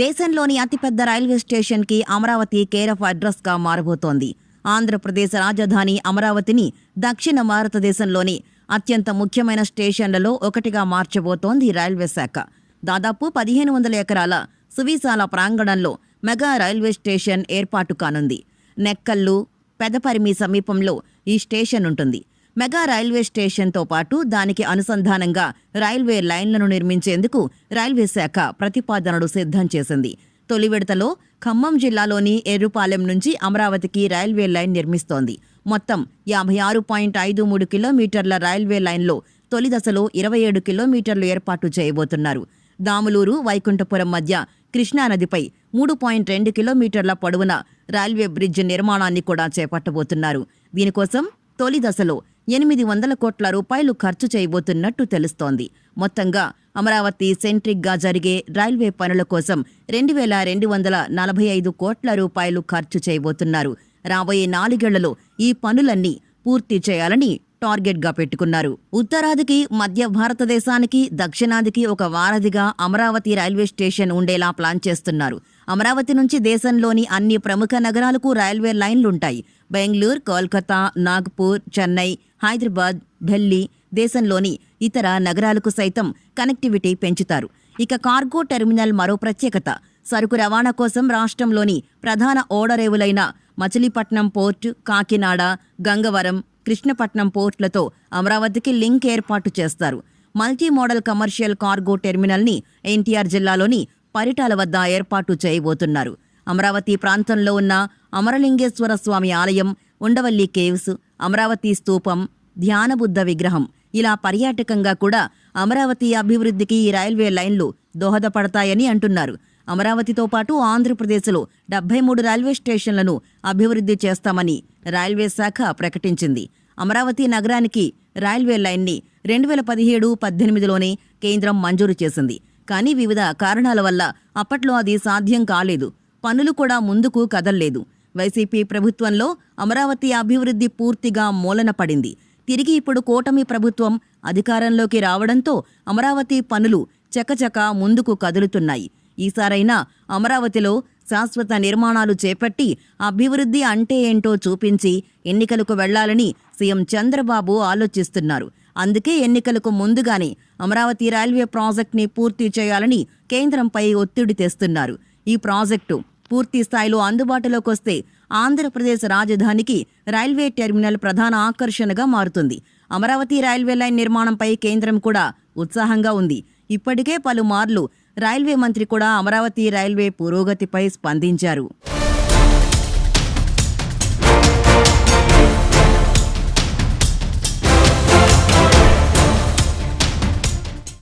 దేశంలోని అతిపెద్ద రైల్వే స్టేషన్కి అమరావతి కేర్ ఆఫ్ అడ్రస్గా మారబోతోంది. ఆంధ్రప్రదేశ్ రాజధాని అమరావతిని దక్షిణ భారతదేశంలోని అత్యంత ముఖ్యమైన స్టేషన్లలో ఒకటిగా మార్చబోతోంది రైల్వే శాఖ. దాదాపు పదిహేను వందల ఎకరాల సువిశాల ప్రాంగణంలో మెగా రైల్వే స్టేషన్ ఏర్పాటు కానుంది. నెక్కల్లు పెదపరిమి సమీపంలో ఈ స్టేషన్ ఉంటుంది మెగా రైల్వే స్టేషన్తో పాటు దానికి అనుసంధానంగా రైల్వే లైన్లను నిర్మించేందుకు రైల్వే శాఖ ప్రతిపాదనలు సిద్ధం చేసింది. తొలి విడతలో ఖమ్మం జిల్లాలోని ఎర్రుపాలెం నుంచి అమరావతికి రైల్వే లైన్ నిర్మిస్తోంది. మొత్తం యాభై ఆరు పాయింట్ ఐదు మూడు కిలోమీటర్ల రైల్వే లైన్లో తొలి దశలో ఇరవై ఏడు కిలోమీటర్లు ఏర్పాటు చేయబోతున్నారు. దాములూరు వైకుంఠపురం మధ్య కృష్ణానదిపై మూడు పాయింట్ రెండు కిలోమీటర్ల పొడవున రైల్వే బ్రిడ్జ్ నిర్మాణాన్ని కూడా చేపట్టబోతున్నారు. దీనికోసం తొలి దశలో ఎనిమిది వందల కోట్ల రూపాయలు ఖర్చు చేయబోతున్నట్టు తెలుస్తోంది. మొత్తంగా అమరావతి సెంట్రిక్గా జరిగే రైల్వే పనుల కోసం రెండు వేల రెండు వందల నలభై ఐదు కోట్ల రూపాయలు ఖర్చు చేయబోతున్నారు. రాబోయే నాలుగేళ్ళలో ఈ పనులన్నీ పూర్తి చేయాలని టార్గెట్గా పెట్టుకున్నారు. ఉత్తరాదికి మధ్య భారతదేశానికి దక్షిణాదికి ఒక వారధిగా అమరావతి రైల్వే స్టేషన్ ఉండేలా ప్లాన్ చేస్తున్నారు. అమరావతి నుంచి దేశంలోని అన్ని ప్రముఖ నగరాలకు రైల్వే లైన్లుంటాయి. బెంగళూరు కోల్కతా నాగ్పూర్ చెన్నై హైదరాబాద్ ఢిల్లీ దేశంలోని ఇతర నగరాలకు సైతం కనెక్టివిటీ పెంచుతారు. ఇక కార్గో టెర్మినల్ మరో ప్రత్యేకత సరుకు రవాణా కోసం రాష్ట్రంలోని ప్రధాన ఓడరేవులైన మచిలీపట్నం పోర్టు కాకినాడ గంగవరం కృష్ణపట్నం పోర్టులతో అమరావతికి లింక్ ఏర్పాటు చేస్తారు. మల్టీ మోడల్ కమర్షియల్ కార్గో టెర్మినల్ని ఎన్టీఆర్ జిల్లాలోని పరిటాల వద్ద ఏర్పాటు చేయబోతున్నారు. అమరావతి ప్రాంతంలో ఉన్న అమరలింగేశ్వర స్వామి ఆలయం ఉండవల్లి కేవ్స్ అమరావతి స్తూపం ధ్యానబుద్ధ విగ్రహం ఇలా పర్యాటకంగా కూడా అమరావతి అభివృద్ధికి ఈ రైల్వే లైన్లు దోహదపడతాయని అంటున్నారు. అమరావతితో పాటు ఆంధ్రప్రదేశ్లో డెబ్బై మూడు రైల్వే స్టేషన్లను అభివృద్ధి చేస్తామని రైల్వే శాఖ ప్రకటించింది. అమరావతి నగరానికి రైల్వే లైన్ని రెండు వేల పదిహేడు పద్దెనిమిదిలోనే కేంద్రం మంజూరు చేసింది. కానీ వివిధ కారణాల వల్ల అప్పట్లో అది సాధ్యం కాలేదు. పనులు కూడా ముందుకు కదల్లేదు. వైసీపీ ప్రభుత్వంలో అమరావతి అభివృద్ధి పూర్తిగా మూలన పడింది తిరిగి ఇప్పుడు కూటమి ప్రభుత్వం అధికారంలోకి రావడంతో అమరావతి పనులు చకచక ముందుకు కదులుతున్నాయి. ఈసారైనా అమరావతిలో శాశ్వత నిర్మాణాలు చేపట్టి అభివృద్ధి అంటే ఏంటో చూపించి ఎన్నికలకు వెళ్ళాలని సీఎం చంద్రబాబు ఆలోచిస్తున్నారు. అందుకే ఎన్నికలకు ముందుగానే అమరావతి రైల్వే ప్రాజెక్ట్ని పూర్తి చేయాలని కేంద్రంపై ఒత్తిడి తెస్తున్నారు. ఈ ప్రాజెక్టు పూర్తి స్థాయిలో అందుబాటులోకి వస్తే ఆంధ్రప్రదేశ్ రాజధానికి రైల్వే టెర్మినల్ ప్రధాన ఆకర్షణగా మారుతుంది. అమరావతి రైల్వే లైన్ నిర్మాణంపై కేంద్రం కూడా ఉత్సాహంగా ఉంది. ఇప్పటికే పలుమార్లు రైల్వే మంత్రి కూడా అమరావతి రైల్వే పురోగతిపై స్పందించారు.